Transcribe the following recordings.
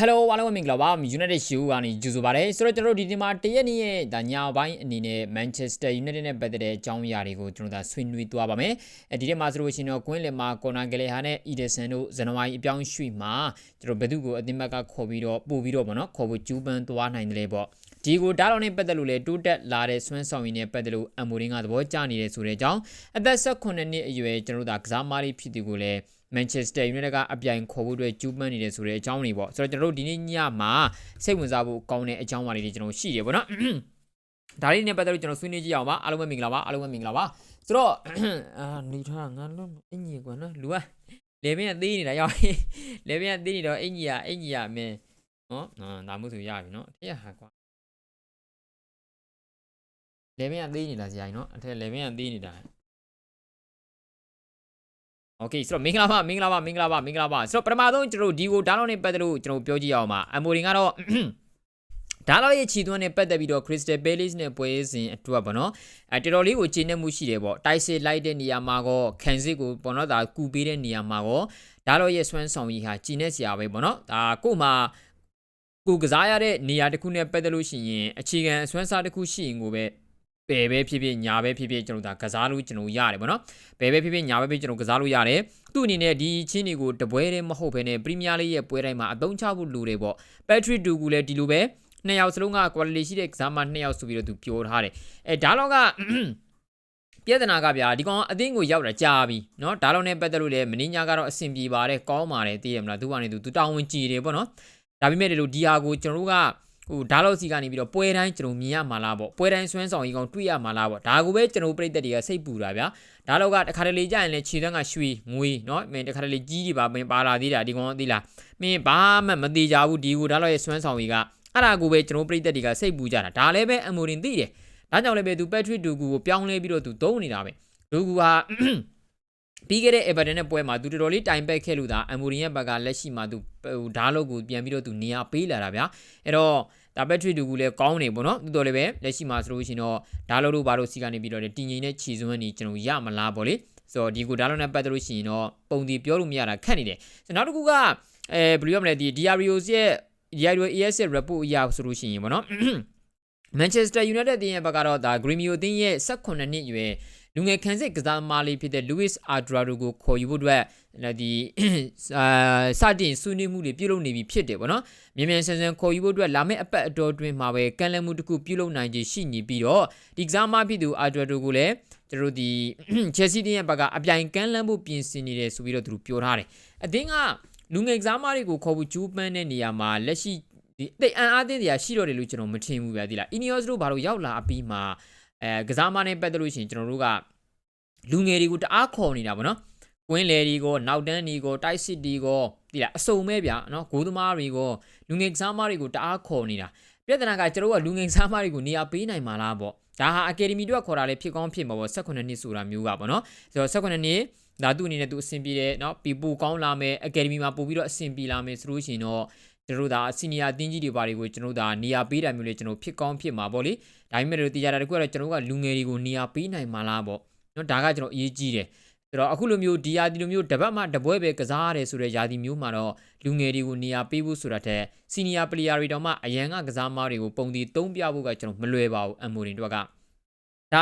Hello အားလုံးပဲမင်္ဂလာပါ United Show ကနေကြိုဆိုပါရစေဆိုတော့ကျွန်တော်တို့ဒီနေ့မှာတရက်နေ့ရဲ့ဒါညပိုင်းအနေနဲ့ Manchester United နဲ့ပတ်သက်တဲ့အကြောင်းအရာတွေကိုကျွန်တော်တို့ဆွေးနွေးသွားပါမယ်အဲဒီနေ့မှာဆိုလို့ရှိရင်တော့ Queen လင်မှာ Conor Gallagher နဲ့ Ederson တို့ဇန်နဝါရီအပြောင်းရွှေ့မှာကျွန်တော်ဘယ်သူကိုအသင်းဘက်ကခေါ်ပြီးတော့ပို့ပြီးတော့ဗောနော်ခေါ်ဖို့ကျူးပန်းသွားနိုင်တယ်လေပေါ့ဒီကိုဒါလောက်နဲ့ပတ်သက်လို့လေတိုးတက်လာတဲ့ဆွမ်းဆောင်ရည်နဲ့ပတ်သက်လို့အမိုရင်းကသဘောကျနေတယ်ဆိုတဲ့အကြောင်းအသက်18နှစ်အရွယ်ကျွန်တော်တို့ဒါကစားမားလေးဖြစ်သူကိုလည်း Manchester United ကအပြိုင်ခေါ်ဖို့အတွက်ကျူးပန်းနေတယ်ဆိုတဲ့အကြောင်းတွေပေါ့ဆိုတော့ကျွန်တော်တို့ဒီနေ့ညမှာစိတ်ဝင်စားဖို့ကောင်းတဲ့အကြောင်းအရာတွေကျွန်တော်ရှိတယ်ပေါ့နော်ဒါလေးနဲ့ပတ်သက်လို့ကျွန်တော်ဆွေးနွေးကြည့်အောင်ပါအားလုံးပဲမင်္ဂလာပါအားလုံးပဲမင်္ဂလာပါဆိုတော့အာနေထားငါလုံးအင်ကြီးကွာနော်လူကလေပင်ကသေးနေတာရောက်လေပင်ကသေးနေတော့အင်ကြီးကအင်ကြီးကမင်းနော်ဒါမှမဟုတ်ဆိုရပြီနော်တရဟာကွာလေပင်ကသေးနေတာဇာတ်နော်အထက်လေပင်ကသေးနေတာ โอเคဆိုတော့မင်္ဂလာပါမင်္ဂလာပါမင်္ဂလာပါမင်္ဂလာပါဆိုတော့ပထမဆုံးကျွန်တော်တို့ဒီကိုဒါလောက်နဲ့ပတ်သက်လို့ကျွန်တော်ပြောကြည့်အောင်ပါအမိုရင်ကတော့ဒါလောက်ရဲ့ခြေသွန်းနဲ့ပတ်သက်ပြီးတော့ Crystal Palace နဲ့ပွဲစဉ်အတွက်ပေါ့နော်အဲတော်တော်လေးကိုခြေနဲ့မှုရှိတယ်ပေါ့တိုက်စစ်လိုက်တဲ့နေရာမှာကောခံစစ်ကိုပေါ့နော်ဒါကူပေးတဲ့နေရာမှာကောဒါလောက်ရဲ့စွမ်းဆောင်ရည်ဟာခြေနဲ့စရာပဲပေါ့နော်ဒါကို့မှာကိုကစားရတဲ့နေရာတစ်ခုနဲ့ပတ်သက်လို့ရှိရင်အခြေခံအစွမ်းစားတစ်ခုရှိရင်ကိုပဲ ပယ်ပဲဖြစ်ဖြစ်ညာပဲဖြစ်ဖြစ်ကျွန်တော်ဒါကစားလို့ကျွန်တော်ရတယ်ဗောနော်ဘယ်ပဲဖြစ်ဖြစ်ညာပဲဖြစ်ကျွန်တော်ကစားလို့ရတယ်သူ့အနေနဲ့ဒီချင်းတွေကိုတပွဲတည်းမဟုတ်ဘဲနဲ့ပရီးမီးယားလိရဲ့ပွဲတိုင်းမှာအသုံးချဖို့လိုတယ်ဗောပက်ထရစ်ဒူကူလည်းဒီလိုပဲနှစ်ယောက်စလုံးက quality ရှိတဲ့ကစားမနှစ်ယောက်ဆိုပြီးတော့သူပြောထားတယ်အဲဒါတော့ကပြဿနာကဗျာဒီကောင်အသင်းကိုရောက်တာကြာပြီเนาะဒါလောက်နဲ့ပတ်သက်လို့လည်းမင်းညာကတော့အဆင်ပြေပါတယ်ကောင်းပါတယ်သိရမလားသူကနေသူသူတောင်းဝင်ကြည်တယ်ပေါ့နော်ဒါပေမဲ့ဒီလိုဒီဟာကိုကျွန်တော်တို့က ဟိုဒါလောက်စီကနေပြီးတော့ပွဲတိုင်းကျွန်တော်မြင်ရမှာလားပေါ့ပွဲတိုင်းဆွမ်းဆောင်ကြီးကောင်တွေ့ရမှာလားပေါ့ဒါကိုပဲကျွန်တော်ပြိသက်တွေကစိတ်ပူတာဗျာဒါလောက်ကတခါတလေကြာရင်လည်းခြေသွန်းကရွှေငွေเนาะမင်းတခါတလေကြီးတွေပါမင်းပါလာသေးတာဒီကောင်သိလားမင်းဘာမှမသေးကြဘူးဒီကိုဒါလောက်ရဲ့ဆွမ်းဆောင်ကြီးကအဲ့ဒါကိုပဲကျွန်တော်ပြိသက်တွေကစိတ်ပူကြတာဒါလည်းပဲအမိုရင်သိတယ်ဒါကြောင့်လည်းပဲသူပက်ထရစ်ဒူကူကိုပြောင်းလဲပြီးတော့သူသုံးနေတာပဲဒူကူဟာ ပြီးခဲ့တဲ့ Everton နဲ့ပွဲမှာသူတော်တော်လေးတိုင်ပက်ခဲ့လို့ဒါအမိုရင်ရဲ့ဘက်ကလက်ရှိမှာသူဟိုဓာတ်လို့ကိုပြန်ပြီးတော့သူနေရာပေးလာတာဗျာအဲ့တော့ဒါဘက်ထရီတူကူလည်းကောင်းနေပေါ့နော်သူတော်လည်းပဲလက်ရှိမှာဆိုလို့ရှိရင်တော့ဒါလို့လို့ဘာလို့စီကနေပြီးတော့တည်ငြိမ်တဲ့ခြေစွမ်းနေကျွန်တော်ရမလားပေါ့လေဆိုတော့ဒီကိုဒါလို့နဲ့ပတ်သက်လို့ရှိရင်တော့ပုံတီပြောလို့မရတာခက်နေတယ်နောက်တစ်ခုကအဲဘယ်လိုရမလဲဒီ Diarios ရဲ့ Diario AS ရဲ့ report အရဆိုလို့ရှိရင်ပေါ့နော် Manchester United အသင်းရဲ့ဘက်ကတော့ဒါ Gremio အသင်းရဲ့18နှစ်အရွယ် လူငယ်ခန်းစစ်ကစားသမားလေးဖြစ်တဲ့ Luis Adrado ကိုခေါ်ယူဖို့အတွက်ဒီအာစတင်ဆွေးနွေးမှုတွေပြုလုပ်နေပြီဖြစ်တယ်ဗောနော်မြန်မြန်ဆန်ဆန်ခေါ်ယူဖို့အတွက်လာမယ့်အပတ်အတော်တွင်မှာပဲကန်လမှုတစ်ခုပြုလုပ်နိုင်ခြေရှိနေပြီးတော့ဒီကစားမဖြစ်သူ Adrado ကိုလည်းကျွန်တော်တို့ဒီ Chelsea တင်းရဲ့ဘက်ကအပြိုင်ကန်လမှုပြင်ဆင်နေတယ်ဆိုပြီးတော့သူတို့ပြောထားတယ်အသင်းကလူငယ်ကစားမတွေကိုခေါ်ဖို့ကြိုးပမ်းတဲ့နေရာမှာလက်ရှိဒီတိတ်အံ့အားသင်းတရားရှိတော့တယ်လို့ကျွန်တော်မထင်ဘူးဗျာဒီလား Ineos တို့ဘာလို့ရောက်လာအပြီးမှာ အဲကစားမနဲ့ပတ်သက်လို့ရှိရင်ကျွန်တော်တို့ကလူငယ်တွေကိုတအားခေါ်နေတာဗောနော်ကွင်းလေတွေကိုနောက်တန်းတွေကိုတိုက်စစ်တွေကိုဒီလားအစုံမဲ့ဗျာနော်ဂိုးသမားတွေကိုလူငယ်ကစားမတွေကိုတအားခေါ်နေတာပြဿနာကကျွန်တော်ကလူငယ်ကစားမတွေကိုနေရာပေးနိုင်မှာလားပေါ့ဒါဟာအကယ်ဒမီတို့ကခေါ်တာလေဖြစ်ကောင်းဖြစ်မှာပေါ့18နှစ်ဆိုတာမျိုးကပေါ့နော်ဆိုတော့18နှစ်ဒါသူ့အနေနဲ့သူအဆင်ပြေတယ်เนาะပီပူကောင်းလာမယ်အကယ်ဒမီမှာပို့ပြီးတော့အဆင်ပြေလာမယ်ဆိုလို့ရှိရင်တော့ ကျွန်တော်တို့ဒါစီနီယာအသင်းကြီးတွေပါတွေကိုကျွန်တော်တို့ဒါနေရာပေးတယ်မျိုးလေကျွန်တော်ဖြစ်ကောင်းဖြစ်မှာပေါ့လေဒါပေမဲ့တို့တရားတာတခုကတော့ကျွန်တော်တို့ကလူငယ်တွေကိုနေရာပေးနိုင်မှာလားပေါ့နော်ဒါကကျွန်တော်အရေးကြီးတယ်ဆိုတော့အခုလိုမျိုးဒီယာဒီလိုမျိုးတပတ်မှတပွဲပဲကစားရတယ်ဆိုတဲ့ယာဒီမျိုးမှာတော့လူငယ်တွေကိုနေရာပေးဖို့ဆိုတာတဲ့စီနီယာပလေယာတွေတောင်မှအရန်ကကစားမားတွေကိုပုံတီသုံးပြဖို့ကကျွန်တော်မလွယ်ပါဘူးအမိုရင်တို့ကဒါ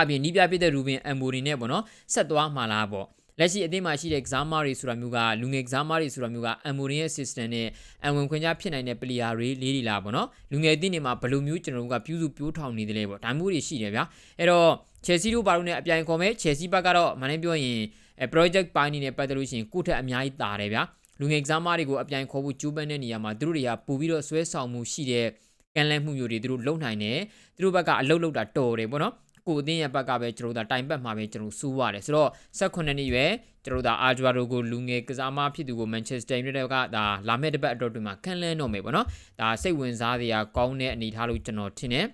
အပြင်နီးပြပြတဲ့ရူဘင်အမိုရင်နဲ့ပေါ့နော်ဆက်သွားမှာလားပေါ့ လက်ရှိအသင်းမှာရှိတဲ့ကစားမားတွေဆိုတာမျိုးကလူငယ်ကစားမားတွေဆိုတာမျိုးကအမ်မိုရင်ရဲ့ system နဲ့အံဝင်ခွင့်ကြားဖြစ်နိုင်တဲ့ player တွေလေးတွေလားပေါ့နော်လူငယ်အသင်းတွေမှာဘယ်လိုမျိုးကျွန်တော်တို့ကပြုစုပြိုးထောင်နေတယ်လဲပေါ့ဒါမျိုးတွေရှိတယ်ဗျာအဲ့တော့ Chelsea တို့ဘာလို့ ਨੇ အပြိုင်ခေါ်မဲ့ Chelsea ဘက်ကတော့မနေ့ပြောရင်အဲ project ပိုင်းနေနဲ့ပတ်သက်လို့ရှိရင်ကိုယ့်ထက်အများကြီးတာတယ်ဗျာလူငယ်ကစားမားတွေကိုအပြိုင်ခေါ်ဖို့ကြိုးပမ်းတဲ့နေရာမှာသူတို့တွေကပို့ပြီးတော့ဆွဲဆောင်မှုရှိတဲ့ကန်လန့်မှုမျိုးတွေသူတို့လုံနိုင်တယ်သူတို့ဘက်ကအလုတ်လုတ်တာတော်တယ်ပေါ့နော် ကိုအသင်းရဲ့ဘက်ကပဲကျွန်တော်တို့တိုင်ပတ်မှာပဲကျွန်တော်စူးရတယ်ဆိုတော့18နှစ်ရွယ်ကျွန်တော်တို့အာဂျွာရိုကိုလူငယ်ကစားမဖြစ်သူကိုမန်ချက်စတာယူနိုက်တက်ကဒါလာမယ့်တစ်ပတ်အတော်တွင်မှာခန့်လန်းတော့မယ်ပေါ့နော်ဒါစိတ်ဝင်စားစရာကောင်းတဲ့အနေထားလို့ကျွန်တော်ထင်တယ်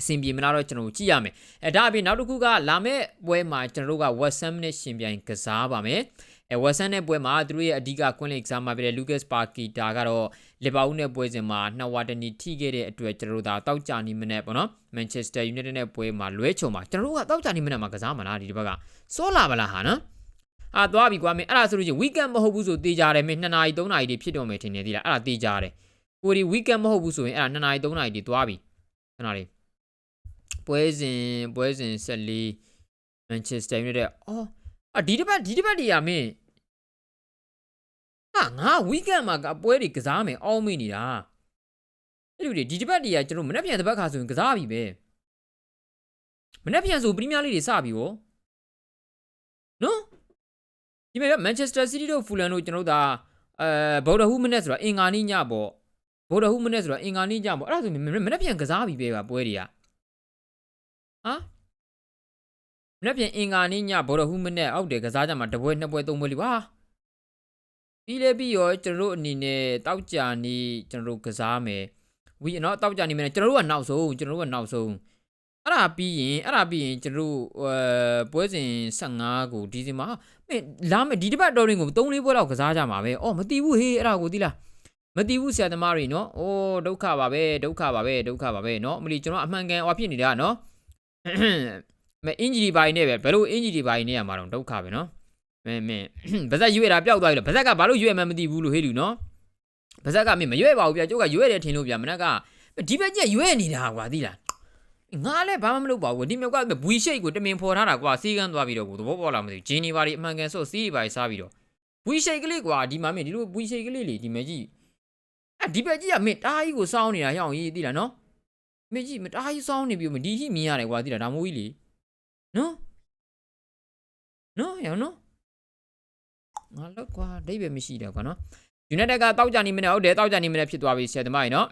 အဆင်ပြေမလားတော့ကျွန်တော်ကြည့်ရမယ်အဲဒါအပြင်နောက်တစ်ခုကလာမယ့်ပွဲမှာကျွန်တော်တို့က West Ham နဲ့ရှင်ပြိုင်ကစားပါမယ် အဲဝက်ဆန်နဲ့ပွဲမှာသူတို့ရဲ့အဓိကကွင်းလိကစားမှာဖြစ်တဲ့ Lucas Paqueta ကတော့လီဗာပူးနဲ့ပွဲစဉ်မှာနှစ်ဝါတနီထိခဲ့တဲ့အတွက်ကျွန်တော်တို့ဒါတောက်ကြနေမနဲ့ပေါ့နော် Manchester United နဲ့ပွဲမှာလွဲချုံမှာကျွန်တော်တို့ကတောက်ကြနေမနဲ့မှာကစားမှာလားဒီတစ်ဘက်ကစောလာမလားဟာနော်အာသွားပြီကွာမင်းအဲ့ဒါဆိုလို့ချင်း weekend မဟုတ်ဘူးဆိုတေးကြတယ်မင်း2နာရီ3နာရီတွေဖြစ်တော့မယ်ထင်နေသေးလားအဲ့ဒါတေးကြတယ်ကိုဒီ weekend မဟုတ်ဘူးဆိုရင်အဲ့ဒါ2နာရီ3နာရီတည်သွားပြီခဏလေးပွဲစဉ်ပွဲစဉ်14 Manchester United အော် အဒီတစ်ပတ်ဒီတစ်ပတ်တည်းရမင်းဟာငါ weekend မှာကပွဲတွေကစားမယ်အောင်းမိနေတာအဲ့လိုဒီဒီတစ်ပတ်တည်းကကျွန်တော်မနေ့ပြန်တစ်ပတ်ခါဆိုရင်ကစားပြီပဲမနေ့ပြန်ဆိုပရီးမီးယားလိတွေစပြီရောနော်ဒီမဲ့ Manchester City တို့ Fulham တို့ကျွန်တော်တို့ဒါအဲဗုဒ္ဓဟူးမနေ့ဆိုတာအင်္ဂါနေ့ညပေါ့ဗုဒ္ဓဟူးမနေ့ဆိုတာအင်္ဂါနေ့ညပေါ့အဲ့ဒါဆိုမနေ့ပြန်ကစားပြီပဲကပွဲတွေကဟာ မနေ့ပြန်အင်္ဂါနေ့ညဗုဒ္ဓဟူးမနေ့အောက်တယ်ကစားကြမှာတပွဲနှစ်ပွဲသုံးပွဲလीပါပြီးလဲပြီးရောကျွန်တော်တို့အနေနဲ့တောက်ကြနေကျွန်တော်တို့ကစားမယ်ဝီနော်တောက်ကြနေမယ်ကျွန်တော်တို့ကနောက်ဆုံးကျွန်တော်တို့ကနောက်ဆုံးအဲ့ဒါပြီးရင်အဲ့ဒါပြီးရင်ကျွန်တော်တို့အဲပွဲစဉ်15ကိုဒီစင်မှာမင်းလာမယ်ဒီတစ်ပတ်တော်ရင်ကို3-4ပွဲလောက်ကစားကြမှာပဲအော်မတီးဘူးဟေးအဲ့ဒါကိုသိလားမတီးဘူးဆရာသမားတွေနော်အိုးဒုက္ခပါပဲဒုက္ခပါပဲဒုက္ခပါပဲနော်မလီကျွန်တော်အမှန်ကန်ဟောဖြစ်နေတာနော် မအင်ဂျီဒီဘိုင်နဲ့ပဲဘယ်လိုအင်ဂျီဒီဘိုင်နဲ့ရမှာတော့ဒုက္ခပဲနော်မင်းမင်းဗဇက်ရွေ့တာပျောက်သွားပြီလို့ဗဇက်ကဘာလို့ရွေ့မှမသိဘူးလို့ဟေးလူနော်ဗဇက်ကမင်းမရွေ့ပါဘူးဗျကျုပ်ကရွေ့တယ်ထင်လို့ဗျမနက်ကဒီဘက်ကျက်ရွေ့နေတာကွာသိလားငါလည်းဘာမှမလုပ်ပါဘူးဒီမြောက်ကဘွီရှိတ်ကိုတမင်ဖော်ထားတာကွာစီးကန်းသွားပြီးတော့ကိုသဘောပေါက်လာမသိဘူးဂျင်းနီပါဒီအမှန်ကန်ဆို့စီးပါစားပြီးတော့ဘွီရှိတ်ကလေးကွာဒီမှာမင်းဒီလိုဘွီရှိတ်ကလေးလေဒီမဲ့ကြီးအဲ့ဒီဘက်ကြီးကမင်းတားကြီးကိုစောင်းနေတာရအောင်ရေးသိလားနော်မင်းကြီးမတားကြီးစောင်းနေပြီးမဒီကြီးမြင်ရတယ်ကွာသိလားဒါမိုးကြီးလေ နော်နော်ရအောင်နော်ငါလောက်ကွာဒိဗေမရှိတယ်ကွာနော် United ကတောက်ကြနေမနဲ့ဟုတ်တယ်တောက်ကြနေမနဲ့ဖြစ်သွားပြီဆရာသမားကြီးနော်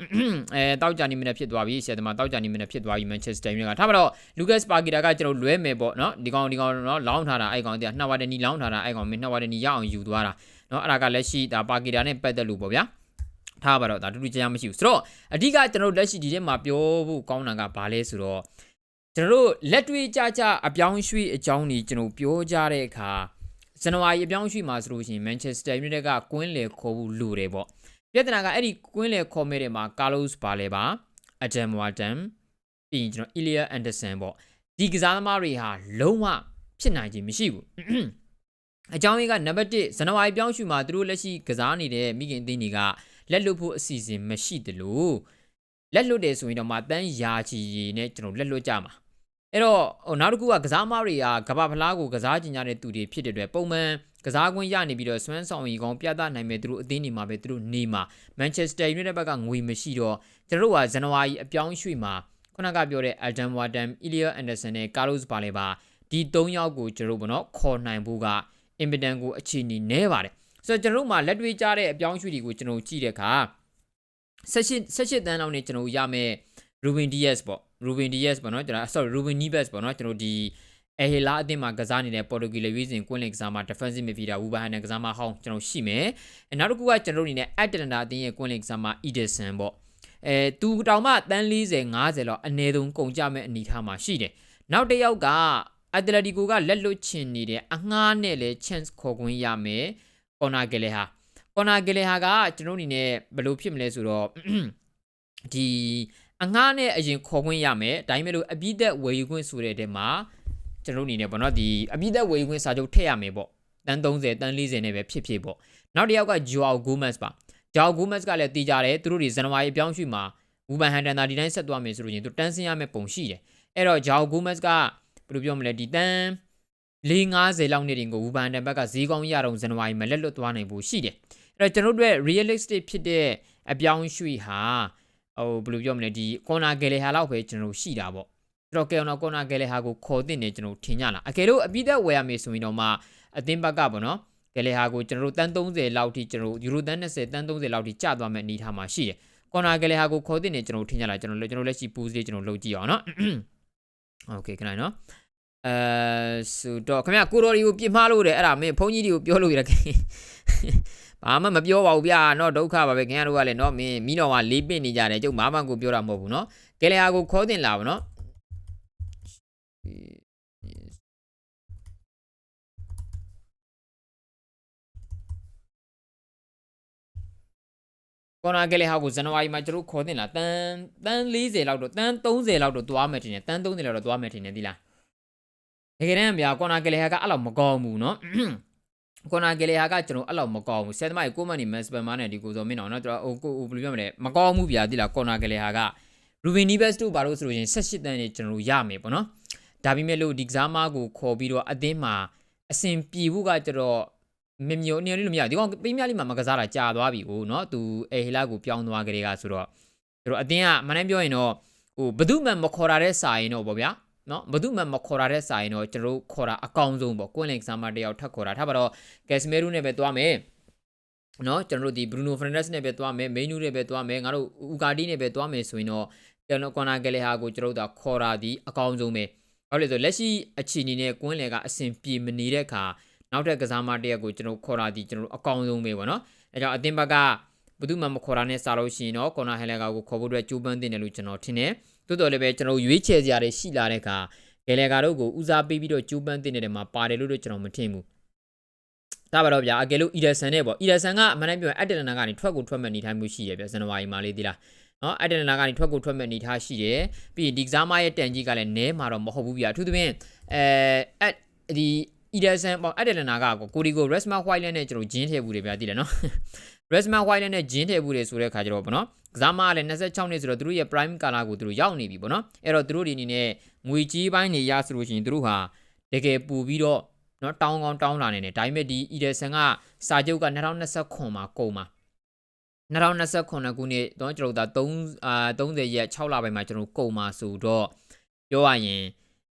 အဲတောက်ကြနေမနဲ့ဖြစ်သွားပြီဆရာသမားတောက်ကြနေမနဲ့ဖြစ်သွားပြီ Manchester United ကထားပါတော့ Lucas Paqueta ကကျွန်တော်လွဲမယ်ပေါ့နော်ဒီကောင်ဒီကောင်နော်လောင်းထားတာအဲ့ကောင်တရားနှစ်ဝါတနီလောင်းထားတာအဲ့ကောင်မင်းနှစ်ဝါတနီရအောင်ယူသွားတာနော်အဲ့ဒါကလက်ရှိဒါ Paqueta နဲ့ပတ်သက်လို့ပေါ့ဗျာထားပါတော့ဒါတူတူကြမ်းမရှိဘူးဆိုတော့အဓိကကျွန်တော်လက်ရှိဒီထဲမှာပြောဖို့ကောင်းတာကဘာလဲဆိုတော့ ကျွန်တော်တို့လက်တွေ့ကြကြအပြောင်းရွှေ့အကြောင်းကြီးကျွန်တော်ပြောကြတဲ့အခါဇန်နဝါရီအပြောင်းရွှေ့မှာဆိုလို့ရှိရင် Manchester United ကကွင်းလေခေါ်ဖို့လိုတယ်ပေါ့ပြဿနာကအဲ့ဒီကွင်းလေခေါ်မဲ့တဲ့မှာ Carlos ပါလဲပါ Adam Wharton ပြီးရင်ကျွန်တော် Ilya Anderson ပေါ့ဒီကစားသမားတွေဟာလုံးဝဖြစ်နိုင်ခြင်းမရှိဘူးအကြောင်းရင်းကနံပါတ်1ဇန်နဝါရီပြောင်းရွှေ့မှာသူတို့လက်ရှိကစားနေတဲ့မိခင်အသင်းတွေကလက်လွတ်ဖို့အစီအစဉ်မရှိတယ်လို့လက်လွတ်တယ်ဆိုရင်တော့မှတန်းယာချီနဲ့ကျွန်တော်လက်လွတ်ကြမှာ အဲ့တော့ဟိုနောက်တစ်ခုကကစားမတွေကကဘာဖလားကိုကစားကျင်ကြတဲ့သူတွေဖြစ်တဲ့အတွက်ပုံမှန်ကစားကွင်းရနေပြီးတော့စွမ်းဆောင်ရည်ကောင်းပြသနိုင်မဲ့သူတို့အသင်းတွေမှာပဲသူတို့နေမှာ Manchester United ဘက်ကငွေမရှိတော့ကျွန်တော်တို့ကဇန်နဝါရီအပြောင်းရွှေ့မှာခုနကပြောတဲ့ Adam Wharton, Ilya Anderson နဲ့ Carlos Baleba ဒီ၃ယောက်ကိုကျွန်တော်တို့ဘောနော်ခေါ်နိုင်ဖို့ကအင်ပဒန်ကိုအခြေအနေနည်းပါတယ်ဆိုတော့ကျွန်တော်တို့မှာလက်တွေ့ကြတဲ့အပြောင်းရွှေ့တွေကိုကျွန်တော်ကြည့်တဲ့အခါ18 18တန်းလောက်နဲ့ကျွန်တော်ရမယ် Ruben Diaz ပေါ့ Ruben Diaz ပေါ့နော်ကျွန်တော် sorry Ruben Neves ပေါ့နော်ကျွန်တော်ဒီအဲဟေလာအသင်းမှာကစားနေတဲ့ Portugal ရွေးစဉ်ကွင်းလင်ကစားမှာ defensive midfielder ဝူဘာဟန်နဲ့ကစားမှာဟောင်းကျွန်တော်ရှိမယ်အဲနောက်တစ်ခုကကျွန်တော်အနေနဲ့ Atlanta အသင်းရဲ့ကွင်းလင်ကစားမှာ Ederson ပေါ့အဲသူတောင်မှတန်း40 50လောက်အနည်းဆုံးကုန်ကြမဲ့အနေထားမှာရှိတယ်နောက်တစ်ယောက်က Atletico ကလက်လွတ်ချင်နေတဲ့အငှားနဲ့လည်း chance ခေါ်ခွင့်ရမယ်ကော်နာဂလေဟာကော်နာဂလေဟာကကျွန်တော်အနေနဲ့ဘယ်လိုဖြစ်မလဲဆိုတော့ဒီ အငှားနဲ့အရင်ခေါ်ခွင့်ရမယ်ဒါပေမဲ့လို့အပြည့်သက်ဝယ်ယူခွင့်ဆိုတဲ့တဲမှာကျွန်တော်အနေနဲ့ပေါ့နော်ဒီအပြည့်သက်ဝယ်ယူခွင့်စာချုပ်ထည့်ရမယ်ပေါ့တန်း30တန်း40နဲ့ပဲဖြစ်ဖြစ်ပေါ့နောက်တစ်ယောက်က Joao Gomez ပါ Joao Gomez ကလည်းတည်ကြတယ်သူတို့တွေဇန်နဝါရီအပြောင်းရွှေ့မှာဝူဘန်ဟန်တန်တာဒီတိုင်းဆက်သွားမယ်ဆိုလို့ရင်သူတန်းစင်းရမယ့်ပုံရှိတယ်အဲ့တော့ Joao Gomez ကဘယ်လိုပြောမလဲဒီတန်း450လောက်နေတင်ကိုဝူဘန်တန်ဘက်ကဈေးကောင်းရတော့ဇန်နဝါရီမှာလက်လွတ်သွားနိုင်ဖို့ရှိတယ်အဲ့တော့ကျွန်တော်တို့ရဲ့ realistic ဖြစ်တဲ့အပြောင်းရွှေ့ဟာ ဟိုဘယ်လိုပြောမလဲဒီ corner gallery ဟာလောက်ပဲကျွန်တော်ရှိတာပေါ့ဆိုတော့ corner corner gallery ဟာကိုခေါ်တင်နေကျွန်တော်ထင်ကြလားအကယ်လို့အပြည့်သက်ဝယ်ရမယ်ဆိုရင်တော့မှအသင်းဘက်ကပေါ့နော် gallery ဟာကိုကျွန်တော်တို့တန်း30လောက်ထိကျွန်တော်ယူရိုတန်း20တန်း30လောက်ထိကျသွားမယ့်အနေအထားမှာရှိတယ် corner gallery ဟာကိုခေါ်တင်နေကျွန်တော်ထင်ကြလားကျွန်တော်ကျွန်တော်လက်ရှိ post လေးကျွန်တော်လုပ်ကြည့်အောင်နော် okay ခဏနော်အဲဆိုတော့ခင်ဗျာကိုတော်ရီကိုပြင်မှားလို့တယ်အဲ့ဒါမင်းဘုန်းကြီးတွေကိုပြောလို့ရတယ် ဘာမှမပြောပါဘူးဗျာနော်ဒုက္ခပါပဲခင်ဗျားတို့ကလည်းနော်မင်းမိတော်ကလေးပင့်နေကြတယ်ကျုပ်ဘာမှကိုပြောတာမဟုတ်ဘူးနော်ကဲလေဟာကိုခေါ်တင်လာပါနော်ကော်နာကလေးဟာကိုဇန်နဝါရီမှာကျတို့ခေါ်တင်လာတန်းတန်း40လောက်တော့တန်း30လောက်တော့သွားမယ်ထင်တယ်တန်း30လောက်တော့သွားမယ်ထင်တယ်ဒီလားတကယ်တမ်းဗျာကော်နာကလေးဟာကအဲ့လောက်မကောင်းဘူးเนาะ ကွန်နာဂလေဟာကကျွန်တော်အဲ့လောက်မကောင်းဘူးဆယ်သမားကိုမန်နီမက်စပန်မာနဲ့ဒီကိုဇော်မင်းအောင်နော်ကျွန်တော်ဟိုကိုဘယ်လိုပြောမလဲမကောင်းဘူးဗျာဒီလားကွန်နာဂလေဟာကရူဘင်နီဘက်စ်တို့ဘာလို့ဆိုလို့ရှိရင်18တန်းနေကျွန်တော်ရမယ်ပေါ့နော်ဒါပေမဲ့လို့ဒီကစားမကိုခေါ်ပြီးတော့အသင်းမှာအဆင်ပြေဖို့ကကျွန်တော်မမျိုးနေလို့မရဒီကောင်ပေးမြလေးမှာမကစားတာကြာသွားပြီဟိုနော်သူအေဟီလာကိုပြောင်းသွားကြတဲ့ကဆိုတော့ကျွန်တော်အသင်းကမနှမ်းပြောရင်တော့ဟိုဘယ်သူမှမခေါ်ရတဲ့စာရင်တော့ဗောဗျာ နော်ဘယ်သူမှမခေါ်ရတဲ့စာရင်တော့ကျွန်တော်ခေါ်တာအကောင်းဆုံးပေါ့ကွင်းလင်ကစားမတယောက်ထပ်ခေါ်တာထားပါတော့ကက်စမဲရူနဲ့ပဲတွားမယ်နော်ကျွန်တော်တို့ဒီဘရူနိုဖရန်ဒက်စ်နဲ့ပဲတွားမယ်မိန်နူနဲ့ပဲတွားမယ်ငါတို့ဥကာတီနဲ့ပဲတွားမယ်ဆိုရင်တော့ကျွန်တော်ကွန်နာကလေးဟာကိုကျွန်တော်တို့ခေါ်တာဒီအကောင်းဆုံးပဲဘာလို့လဲဆိုလက်ရှိအခြေအနေနဲ့ကွင်းလင်ကအဆင်ပြေမနေတဲ့အခါနောက်ထပ်ကစားမတယောက်ကိုကျွန်တော်ခေါ်တာဒီကျွန်တော်အကောင်းဆုံးပဲပေါ့နော်အဲကြောင့်အသင်းဘက်ကဘယ်သူမှမခေါ်တာနဲ့စားလို့ရှိရင်တော့ကွန်နာဟဲလကာကိုခေါ်ဖို့အတွက်ကြိုးပမ်းတင်တယ်လို့ကျွန်တော်ထင်တယ် တိုးတော်လည်းပဲကျွန်တော်ရွေးချယ်စရာတွေရှိလာတဲ့အခါဂယ်လေကာတို့ကိုဦးစားပေးပြီးတော့ကျူးပန်းတင်နေတဲ့မှာပါတယ်လို့တော့ကျွန်တော်မထင်ဘူးဒါပါတော့ဗျာအကယ်လို့အီဒဆန်နဲ့ပေါ့အီဒဆန်ကအမှန်တမ်းပြောရင်အက်တလနာကနေထွက်ကိုထွက်မဲ့နေထိုင်မှုရှိရဗျာဇန်နဝါရီမှာလေးဒီလားနော်အက်တလနာကနေထွက်ကိုထွက်မဲ့နေထားရှိတယ်ပြီးရင်ဒီကစားမရဲ့တန်ကြီးကလည်းနဲမှာတော့မဟုတ်ဘူးဗျာအထူးသဖြင့်အဲအက်ဒီအီဒဆန်ပေါ့အက်တလနာကကိုဒီကိုရက်စမာဟွိုင်လန်နဲ့ကျွန်တော်ဂျင်းထည့်ဘူးတယ်ဗျာဒီလားနော်ရက်စမာဟွိုင်လန်နဲ့ဂျင်းထည့်ဘူးတယ်ဆိုတဲ့ခါကျတော့ဗောနော် ကစားမကလည်း26နှစ်ဆိုတော့သူတို့ရဲ့ prime color ကိုသူတို့ရောက်နေပြီဗောနော်အဲ့တော့သူတို့ဒီအနေနဲ့ငွေကြီးပိုင်းနေရဆိုလို့ရှိရင်သူတို့ဟာတကယ်ပူပြီးတော့နော်တောင်းကောင်းတောင်းလာနေတယ်ဒါပေမဲ့ဒီ Ederson ကစာချုပ်က2029မှာကုန်မှာ2029ခုနှစ်တော့ကျွန်တော်တို့3အာ30ရက်6လပိုင်းမှာကျွန်တော်ကုန်မှာဆိုတော့ပြောရရင်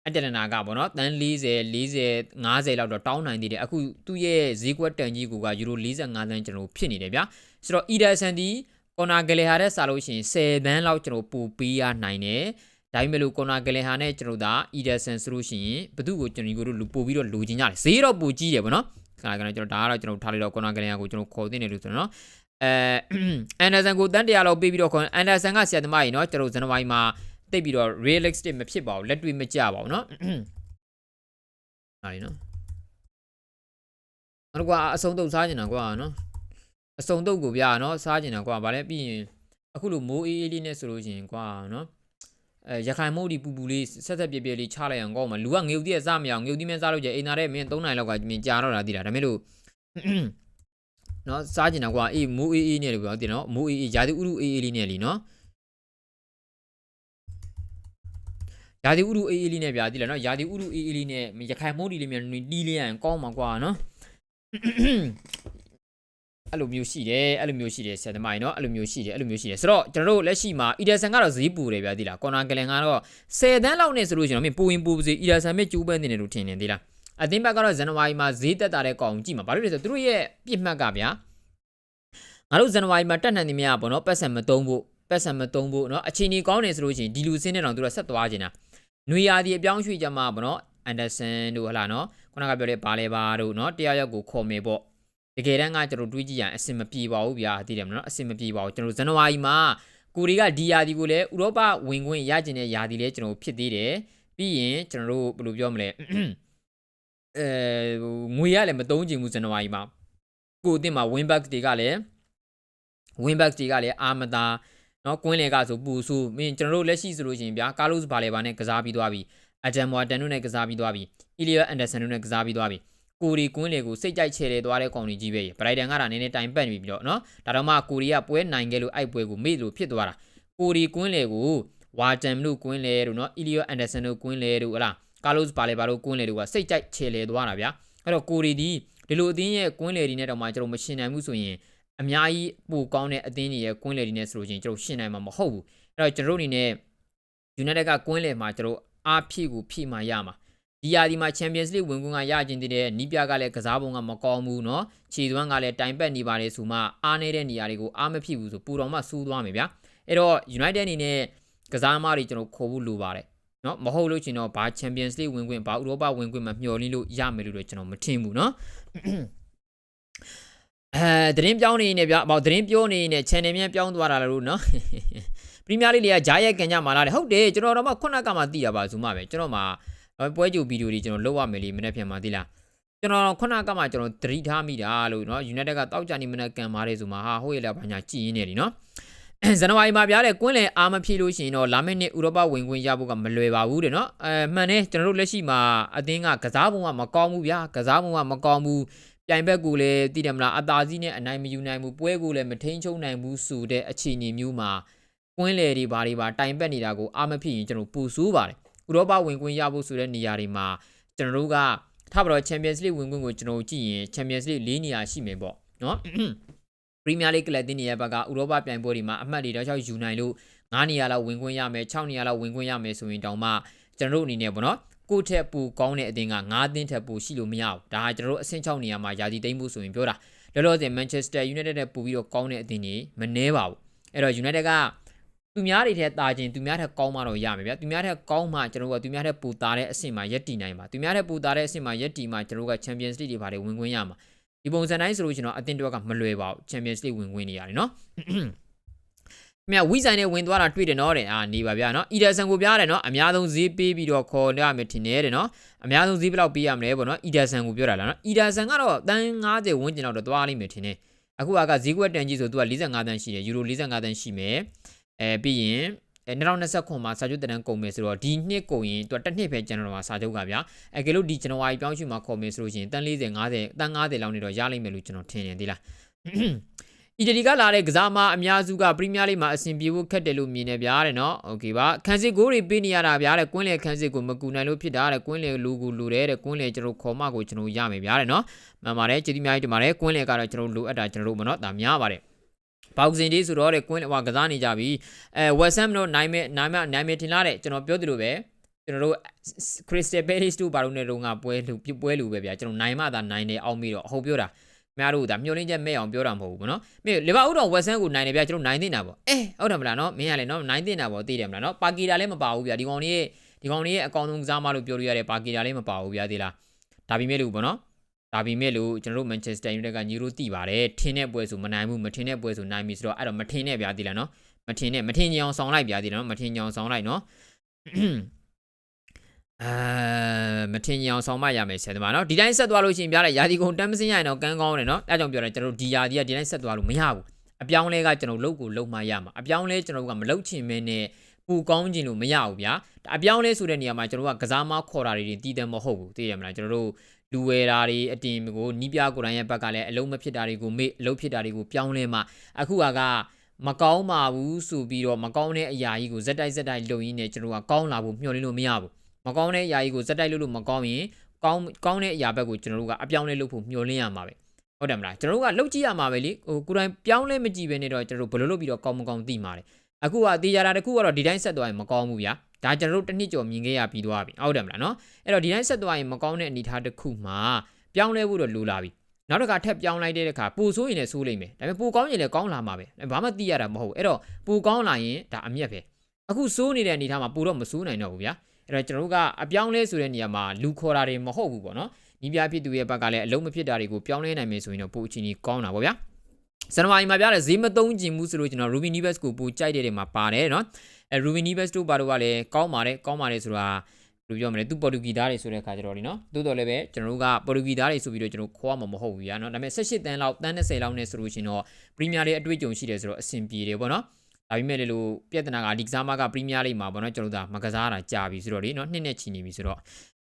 အတလနာကပေါ့နော်တန်း40 40 50လောက်တော့တောင်းနိုင်သေးတယ်အခုသူ့ရဲ့ဈေးကွက်တန်ကြီးကယူရို45သန်းကျွန်တော်ဖြစ်နေတယ်ဗျာဆိုတော့ Ederson ဒီ ကော်နာဂလေဟာတဲ့စားလို့ရှိရင်10သန်းလောက်ကျွန်တော်ပို့ပေးရနိုင်တယ်ဒါပေမဲ့လို့ကော်နာဂလင်ဟာနဲ့ကျွန်တော်ဒါအီဒါဆန်ဆိုလို့ရှိရင်ဘသူ့ကိုကျွန်တော်တို့လူပို့ပြီးတော့လူချင်းကြတယ်ဈေးတော့ပိုကြီးတယ်ဗောနော်ခါကလည်းကျွန်တော်ဒါကတော့ကျွန်တော်ထားလိုက်တော့ကော်နာဂလင်ဟာကိုကျွန်တော်ခေါ်သိနေလို့ဆိုတော့နော်အဲအန်ဒါဆန်ကိုတန်းတရားလောက်ပေးပြီးတော့ခေါ်အန်ဒါဆန်ကဆရာသမားကြီးနော်ကျွန်တော်ဇန်နဝါရီမှာတိတ်ပြီးတော့ realistic မဖြစ်ပါဘူးလက်တွေ့မကြပါဘူးနော်ဟာလीနော်အဲ့ကွာအစုံတုပ်စားနေတာကွာနော် အစုံတုပ်ကိုဗျာနော်စားနေတာကွာဗာလဲပြီးရင်အခုလိုမိုးအေးအေးလေးနဲ့ဆိုလို့ရှိရင်ကွာနော်အဲရခိုင်မို့ဒီပူပူလေးဆက်ဆက်ပြပြလေးချလိုက်အောင်ကောင်းမှာလူကငေုတ်တိရစမရအောင်ငေုတ်တိမင်းစားလို့ကြအိမ်သားတဲ့မင်း3နိုင်လောက်ကမင်းကြာတော့တာသိလားဒါမဲ့လို့နော်စားကျင်တာကွာအေးမိုးအေးအေးနဲ့လို့ပြောတယ်နော်မိုးအေးအေးရာသီဥတုအေးအေးလေးနဲ့လीနော်ရာသီဥတုအေးအေးလေးနဲ့ဗျာသိလားနော်ရာသီဥတုအေးအေးလေးနဲ့ရခိုင်မို့ဒီလေးမြန်တီးလေးရရင်ကောင်းမှာကွာနော် အဲ့လိုမျိုးရှိတယ်အဲ့လိုမျိုးရှိတယ်ဆရာသမားရေနော်အဲ့လိုမျိုးရှိတယ်အဲ့လိုမျိုးရှိတယ်ဆိုတော့ကျွန်တော်တို့လက်ရှိမှာအီဒါဆန်ကတော့ဈေးပူတယ်ဗျာဒီလားကွန်နာဂလန်ကတော့10တန်းလောက်နဲ့ဆိုလို့ကျွန်တော်မြင်ပူရင်ပူစေအီဒါဆန်မြစ်ကျူးပန်းနေတယ်လို့ထင်နေသေးလားအသင်းဘက်ကတော့ဇန်နဝါရီမှာဈေးတက်တာတဲ့ကောင်ကြည့်မှာဘာလို့လဲဆိုတော့သူတို့ရဲ့ပြစ်မှတ်ကဗျာငါတို့ဇန်နဝါရီမှာတက်နိုင်နေမြပေါ့နော်ပတ်စံမတုံးဖို့ပတ်စံမတုံးဖို့နော်အချိန်ကြီးကောင်းနေဆိုလို့ရှိရင်ဒီလူစင်းနဲ့တော့သူတို့ဆက်သွားနေတာနွေရာဒီအပြောင်းရွှေ့ကြမှာပေါ့နော်အန်ဒါဆန်တို့ဟလာနော်ခုနကပြောတဲ့ဘာလဲဘာတို့နော်တရားရောက်ကိုခေါ်မယ်ပေါ့ တကယ်တမ်းကကျွန်တော်တွေးကြည့်ရရင်အဆင်မပြေပါဘူးဗျာသိတယ်မနော်အဆင်မပြေပါဘူးကျွန်တော်ဇန်နဝါရီမှာကိုရီကဒီယာဒီကိုလည်းဥရောပဝင်ခွင့်ရကျင်တဲ့ယာဒီလည်းကျွန်တော်ဖြစ်သေးတယ်ပြီးရင်ကျွန်တော်တို့ဘယ်လိုပြောမလဲအဲငွေရလည်းမသုံးချင်ဘူးဇန်နဝါရီမှာကိုအစ်စ်မှာ win back တွေကလည်း win back တွေကလည်းအာမတာနော်ကွင်းလေကဆိုပူဆူမင်းကျွန်တော်တို့လက်ရှိဆိုလို့ရှိရင်ဗျာကာလိုစ်ဘာလေဘာနဲ့ကစားပြီးသွားပြီအဂျမ်မွာတန်တို့နဲ့ကစားပြီးသွားပြီအီလီယာအန်ဒါဆန်တို့နဲ့ကစားပြီးသွားပြီ ကိုရီကွင်းလေကိုစိတ်ကြိုက်ချေတယ်သွားတဲ့ကောင်ကြီးပဲဘရိုက်တန်ကတာနည်းနည်းတိုင်ပတ်နေပြီတော့နော်ဒါတော့မှကိုရီကပွဲနိုင်ခဲ့လို့အိုက်ပွဲကိုမေ့လို့ဖြစ်သွားတာကိုရီကွင်းလေကိုဝါတန်တို့ကွင်းလေတို့နော်အီလီယိုအန်ဒါဆန်တို့ကွင်းလေတို့ဟလားကာလိုစ်ပါလေဘာတို့ကွင်းလေတို့ကစိတ်ကြိုက်ချေလေသွားတာဗျာအဲ့တော့ကိုရီဒီဒီလိုအသင်းရဲ့ကွင်းလေဒီနဲ့တော့မှကျွန်တော်မရှင်းနိုင်ဘူးဆိုရင်အများကြီးပိုကောင်းတဲ့အသင်းတွေရဲ့ကွင်းလေဒီနဲ့ဆိုလို့ချင်းကျွန်တော်ရှင်းနိုင်မှာမဟုတ်ဘူးအဲ့တော့ကျွန်တော်တို့အနေနဲ့ United ကကွင်းလေမှာကျွန်တော်အားဖြည့်ကိုဖြည့်မှရမှာ ဒီယာဒီမှာ Champions League ဝင်ခွင့်ကရခြင်းတည်းတဲ့နီးပြကလည်းကစားပုံကမကောင်းဘူးเนาะခြေသွမ်းကလည်းတိုင်ပတ်နေပါတယ်ဆိုမှအားနေတဲ့နေရာတွေကိုအားမဖြစ်ဘူးဆိုပူတော်မှစူးသွားမယ်ဗျာအဲ့တော့ United အနေနဲ့ကစားသမားတွေကျွန်တော်ခေါ်ဖို့လိုပါတယ်เนาะမဟုတ်လို့ရှင်တော့ဘာ Champions League ဝင်ခွင့်ဘာဥရောပဝင်ခွင့်မမျှော်လင့်လို့ရမယ်လို့တော့ကျွန်တော်မထင်ဘူးเนาะအဲသတင်းပြောင်းနေနေဗျပေါ့သတင်းပြောနေနေ channel မြန်ပြောင်းသွားတာလို့เนาะပရီးမီးယားလိကဂျားရဲ့ကန်ကြမှာလားဟုတ်တယ်ကျွန်တော်တော့မှခုနကမှသိတာပါဆိုမှပဲကျွန်တော်မှ ဒါပွဲကြိုဗီဒီယိုတွေကျွန်တော်လုပ်ရမယ်လေမနေ့ပြန်မှာသိလားကျွန်တော်ခုနကမှကျွန်တော်သတိထားမိတာလို့နော် United ကတောက်ကြနေမနေ့ကန်ပါတယ်ဆိုမှဟာဟုတ်ရဲ့လားဘာညာကြည်ရင်းနေတယ်နော်ဇန်နဝါရီမှာပြားတဲ့ကွင်းလယ်အားမဖြည့်လို့ရှိရင်တော့လာမယ့်နှစ်ဥရောပဝင်ခွင့်ရဖို့ကမလွယ်ပါဘူးတဲ့နော်အဲမှန်တယ်ကျွန်တော်တို့လက်ရှိမှာအသင်းကကစားပုံကမကောင်းဘူးဗျာကစားပုံကမကောင်းဘူးပြိုင်ဘက်ကလည်းသိတယ်မလားအသာစီးနဲ့အနိုင်မယူနိုင်ဘူးပွဲကလည်းမထိန်ချုံနိုင်ဘူးဆိုတဲ့အခြေအနေမျိုးမှာကွင်းလယ်တွေဘာတွေပါတိုင်ပတ်နေတာကိုအားမဖြည့်ရင်ကျွန်တော်ပူဆိုးပါတယ် ဥရောပဝင်ကွင်းရဖို့ဆိုတဲ့နေရာတွေမှာကျွန်တော်တို့ကထားပါတော့ Champions League ဝင်ကွင်းကိုကျွန်တော်ကြည့်ရင် Champions League ၄နေရာရှိမယ်ပေါ့နော် Premier League ကလပ်တင်းနေရဲ့ဘက်ကဥရောပပြိုင်ပွဲတွေမှာအမှတ်တွေတော့၆ယူနိုင်လို့9နေရာလောက်ဝင်ခွင့်ရမယ်6နေရာလောက်ဝင်ခွင့်ရမယ်ဆိုရင်တောင်မှကျွန်တော်တို့အနေနဲ့ပေါ့နော်ကိုယ့်ထက်ပူကောင်းတဲ့အသင်းက9သင်းထက်ပူရှိလို့မရဘူးဒါကကျွန်တော်တို့အဆင့်6နေရာမှာယာတီသိမ်းဖို့ဆိုရင်ပြောတာလောလောဆယ် Manchester United နဲ့ပူပြီးတော့ကောင်းတဲ့အသင်းတွေမနှဲပါဘူးအဲ့တော့ United က သူများတွေထက်တာချင်းသူများထက်ကောင်းမှတော့ရမယ်ဗျာသူများထက်ကောင်းမှကျွန်တော်တို့ကသူများထက်ပူတာတဲ့အဆင့်မှာရက်တည်နိုင်ပါသူများထက်ပူတာတဲ့အဆင့်မှာရက်တည်မှကျွန်တော်တို့က Champions League တွေဘာတွေဝင်ခွင့်ရမှာဒီပုံစံတိုင်းဆိုလို့ရှိရင်တော့အသင်းတစ်ကမလွယ်ပါဘူး Champions League ဝင်ခွင့်နေရတယ်နော်မြဝိဆိုင်နဲ့ဝင်သွားတာတွေ့တယ်နော်တဲ့အာနေပါဗျာနော်အီဒါဆန်ကိုပြရတယ်နော်အများဆုံးဈေးပေးပြီးတော့ခေါ်ရမယ်ထင်တယ်တဲ့နော်အများဆုံးဈေးဘယ်လောက်ပေးရမလဲပေါ့နော်အီဒါဆန်ကိုပြောတာလားနော်အီဒါဆန်ကတော့တန်း90ဝန်းကျင်တော့သွားလိမ့်မယ်ထင်တယ်အခုကဈေးကွက်တန်ကြီးဆိုသူက45တန်းရှိတယ်ယူရို45တန်းရှိမယ် အဲပြီးရင်အဲ2029မှာစာချုပ်တန်းကုန်မယ်ဆိုတော့ဒီနှစ်ကုန်ရင်သူကတစ်နှစ်ပဲကျန်တော့မှာစာချုပ်ကဗျာအဲကဲလို့ဒီဇန်နဝါရီပြောင်းရွှေ့မှာခေါ်မယ်ဆိုလို့ရှိရင်တန်း40 50တန်း50လောက်နေတော့ရလိမ့်မယ်လို့ကျွန်တော်ထင်တယ်ဒီလားအီတလီကလာတဲ့ကစားမအများစုကပရီးမီးယားလိမှာအဆင်ပြေဖို့ခက်တယ်လို့မြင်နေဗျာတဲ့နော်โอเคပါခန်းစစ်ကိုတွေပေးနေရတာဗျာတဲ့ကွင်းလေခန်းစစ်ကိုမကူနိုင်လို့ဖြစ်တာတဲ့ကွင်းလေလူကူလူတဲ့တဲ့ကွင်းလေကျွန်တော်ခေါ်မကိုကျွန်တော်ရမယ်ဗျာတဲ့နော်မှန်ပါတယ်ကျေးဇူးများကြီးတင်ပါတယ်ကွင်းလေကတော့ကျွန်တော်လိုအပ်တာကျွန်တော်တို့မနော်ဒါများပါတယ် ဘောက်စင်ဒေးဆိုတော့တဲ့ကွင်းဟိုကစားနေကြပြီအဲဝက်ဆမ်တို့နိုင်မဲ့နိုင်မဲ့နိုင်မဲ့ထင်လာတဲ့ကျွန်တော်ပြောသလိုပဲကျွန်တော်တို့ Crystal Palace တို့ဘာလို့နေတော့ငါပွဲလူပွဲလူပဲဗျာကျွန်တော်နိုင်မှသာနိုင်တယ်အောင်ပြီးတော့ဟုတ်ပြောတာများတို့ဒါမျောလင်းချက်မဲ့အောင်ပြောတာမဟုတ်ဘူးဗောနော်မင်းလီဗာပူးတော့ဝက်ဆန်ကိုနိုင်တယ်ဗျာကျွန်တော်နိုင်တင်တာပေါ့အဲဟုတ်တယ်မလားနော်မင်းကလည်းနော်နိုင်တင်တာပေါ့သိတယ်မလားနော်ပါကီတာလည်းမပါဘူးဗျာဒီကောင်လေးဒီကောင်လေးရဲ့အကောင်ဆုံးကစားမလို့ပြောလို့ရတယ်ပါကီတာလည်းမပါဘူးဗျာသိလားဒါပေမဲ့လို့ဗောနော် ဒါပေမဲ့လို့ကျွန်တော်တို့ Manchester United ကညီရိုးတိပါတယ်ထင်းတဲ့ပွဲဆိုမနိုင်ဘူးမထင်းတဲ့ပွဲဆိုနိုင်ပြီဆိုတော့အဲ့တော့မထင်းနဲ့ပြားသေးလားနော်မထင်းနဲ့မထင်းညောင်ဆောင်လိုက်ပြားသေးလားနော်မထင်းညောင်ဆောင်လိုက်နော်အာမထင်ကြအောင်ဆောင်မရမယ်ဆရာသမားနော်ဒီတိုင်းဆက်သွားလို့ရှိရင်ပြားတဲ့ယာဒီကုံတမ်းမစင်းရရင်တော့ကန်းကောင်းတယ်နော်အဲကြောင့်ပြောတယ်ကျွန်တော်ဒီယာဒီကဒီတိုင်းဆက်သွားလို့မရဘူးအပြောင်းလဲကကျွန်တော်လုတ်ကိုလုတ်မှရမှာအပြောင်းလဲကျွန်တော်ကမလုတ်ချင်မင်းနဲ့ပူကောင်းခြင်းလို့မရဘူးဗျာအပြောင်းလဲဆိုတဲ့နေရာမှာကျွန်တော်ကကစားမခေါ်တာတွေတည်တယ်မဟုတ်ဘူးသိရမလားကျွန်တော်တို့ လူဝယ်တာတွေအတင်ကိုနီးပြကိုယ်တိုင်ရဲ့ဘက်ကလည်းအလုံးမဖြစ်တာတွေကိုမေ့အလုံးဖြစ်တာတွေကိုပြောင်းလဲမှအခုကမကောင်းပါဘူးဆိုပြီးတော့မကောင်းတဲ့အရာကြီးကိုဇက်တိုက်ဇက်တိုက်လုပ်ရင်းနဲ့ကျွန်တော်ကကောင်းလာဖို့မျှော်လင့်လို့မရဘူးမကောင်းတဲ့အရာကြီးကိုဇက်တိုက်လုပ်လို့မကောင်းရင်ကောင်းကောင်းတဲ့အရာဘက်ကိုကျွန်တော်တို့ကအပြောင်းလဲလုပ်ဖို့မျှော်လင့်ရမှာပဲဟုတ်တယ်မလားကျွန်တော်တို့ကလှုပ်ကြည့်ရမှာပဲလေဟိုကိုယ်တိုင်ပြောင်းလဲမကြည့်ပဲနဲ့တော့ကျွန်တော်တို့ဘယ်လိုလုပ်ပြီးတော့ကောင်းမကောင်းသိမှာလဲ အခုကတေးကြတာတခုကတော့ဒီတိုင်းဆက်သွားရင်မကောင်းဘူးဗျာဒါကျွန်တော်တို့တစ်နှစ်ကျော်မြင်ခဲ့ရပြီးသွားပြီဟုတ်တယ်မလားနော်အဲ့တော့ဒီတိုင်းဆက်သွားရင်မကောင်းတဲ့အနေအထားတစ်ခုမှာပြောင်းလဲဖို့တော့လိုလာပြီနောက်တစ်ခါထပ်ပြောင်းလိုက်တဲ့အခါပူဆိုးရင်လည်းဆိုးလိမ့်မယ်ဒါပေမဲ့ပူကောင်းရင်လည်းကောင်းလာမှာပဲဘာမှသိရတာမဟုတ်ဘူးအဲ့တော့ပူကောင်းလာရင်ဒါအမျက်ပဲအခုဆိုးနေတဲ့အနေအထားမှာပူတော့မဆိုးနိုင်တော့ဘူးဗျာအဲ့တော့ကျွန်တော်တို့ကအပြောင်းလဲဆိုတဲ့နေရာမှာလူခေါ်တာတွေမဟုတ်ဘူးပေါ့နော်ညီပြဖြစ်သူရဲ့ဘက်ကလည်းအလုံးမဖြစ်တာတွေကိုပြောင်းလဲနိုင်မယ်ဆိုရင်တော့ပိုအချင်းကြီးကောင်းတာပေါ့ဗျာ ဇန်နဝါရီမှာပြတဲ့ဈေးမသုံးကျင်မှုဆိုလို့ကျွန်တော် Ruby Nibes ကိုပိုကြိုက်တဲ့တွေမှာပါတယ်နော်အဲ Ruby Nibes တို့ဘာလို့ကလည်းကောင်းပါတယ်ကောင်းပါတယ်ဆိုတာဘယ်လိုပြောမလဲသူပေါ်တူဂီသားတွေဆိုတဲ့ခါကျတော့လीနော်တိုးတော်လည်းပဲကျွန်တော်တို့ကပေါ်တူဂီသားတွေဆိုပြီးတော့ကျွန်တော်ခေါ်ရမှာမဟုတ်ဘူးညာနော်ဒါပေမဲ့18တန်းလောက်တန်း20လောက်နဲ့ဆိုလို့ရှင်တော့ပရီးမီးယားလေးအတွေ့အကြုံရှိတယ်ဆိုတော့အဆင်ပြေတယ်ပေါ့နော်ဒါပေမဲ့လေလို့ပြဿနာကဒီကစားမကပရီးမီးယားလိမှာပေါ့နော်ကျွန်တော်တို့ကမကစားတာကြာပြီဆိုတော့လေနော်နှစ်နဲ့ချီနေပြီဆိုတော့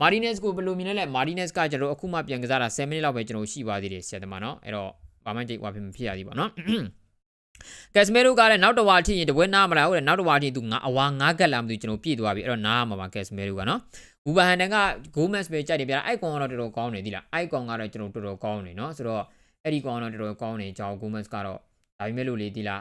မာဒီနက်စ်ကိုဘယ်လိုမြင်လဲလဲမာဒီနက်စ်ကကျွန်တော်အခုမှပြန်ကစားတာ10မိနစ်လောက်ပဲကျွန်တော်ရှိပါသေးတယ်ဆရာသမားနော်အဲ့တော့ ဘာမှကြိတ်ဝါဖြစ်မဖြစ်ရသေးပါနော်ကက်စမဲရိုကလည်းနောက်တစ်ဝါထိရင်တပွဲနားမလားဟုတ်တယ်နောက်တစ်ဝါထိသူငါအဝါငါးကက်လာမသိကျွန်တော်ပြည့်သွားပြီအဲ့တော့နားမှာပါကက်စမဲရိုကနော်ဘူဘာဟန်တန်ကဂိုးမက်စ်ပဲကြိုက်တယ်ဗျာအိုက်ကွန်ကတော့တော်တော်ကောင်းနေသီလားအိုက်ကွန်ကတော့ကျွန်တော်တော်တော်ကောင်းနေနော်ဆိုတော့အဲ့ဒီကွန်ကတော့တော်တော်ကောင်းနေကြောင်းဂိုးမက်စ်ကတော့ဒါပေမဲ့လို့လေသီလား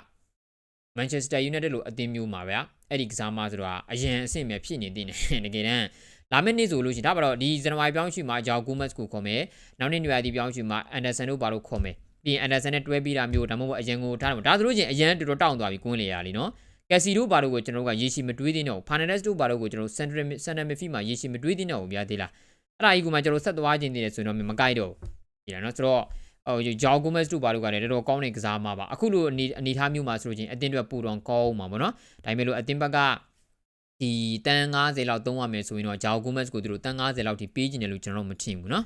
Manchester United လို့အသင်းမျိုးမှာဗျာအဲ့ဒီကစားမဆိုတော့အရင်အဆင့်ပဲဖြစ်နေသေးတယ်တကယ်တမ်းလာမယ့်နေ့ဆိုလို့ရှိရင်ဒါပါတော့ဒီဇန်နဝါရီပြောင်းရွှေ့မှာဂျောက်ဂိုမက်စ်ကိုခေါ်မယ်နောက်နေ့ညရာဒီပြောင်းရွှေ့မှာအန်ဒါဆန်တို့ဘာလို့ခေါ်မယ် ပြီးရင်အန်ဒါဆန်နဲ့တွဲပြီးတာမျိုးဒါမှမဟုတ်အရင်ကိုထားတယ်ဒါဆိုလို့ချင်းအရင်တော်တော်တောင့်သွားပြီကွင်းလေရလीနော်ကက်စီတို့ဘာလို့ကိုကျွန်တော်တို့ကရေရှည်မတွေးသေးတော့ဖာနန်ဒက်စ်တို့ဘာလို့ကိုကျွန်တော်စန်တရစန်တမီဖီမှာရေရှည်မတွေးသေးတော့ဘူးဗျာသေးလားအဲ့ဒါကြီးကမှကျွန်တော်ဆက်သွားခြင်းတည်တယ်ဆိုရင်တော့မကိုက်တော့ဘူးဒီလားနော်ဆိုတော့ဟိုဂျောက်ဂိုမက်စ်တို့ဘာလို့ကလည်းတော်တော်ကောင်းတဲ့ကစားမှာပါအခုလိုအနေအနေထားမျိုးမှာဆိုလို့ချင်းအတင်းတွေပူတော်ကောင်းမှာပေါ့နော်ဒါပေမဲ့လို့အတင်းဘက်ကဒီတန်90လောက်သုံးရမယ်ဆိုရင်တော့ဂျောက်ဂိုမက်စ်ကိုသူတို့တန်90လောက်ထိပေးကျင်တယ်လို့ကျွန်တော်မထင်ဘူးနော်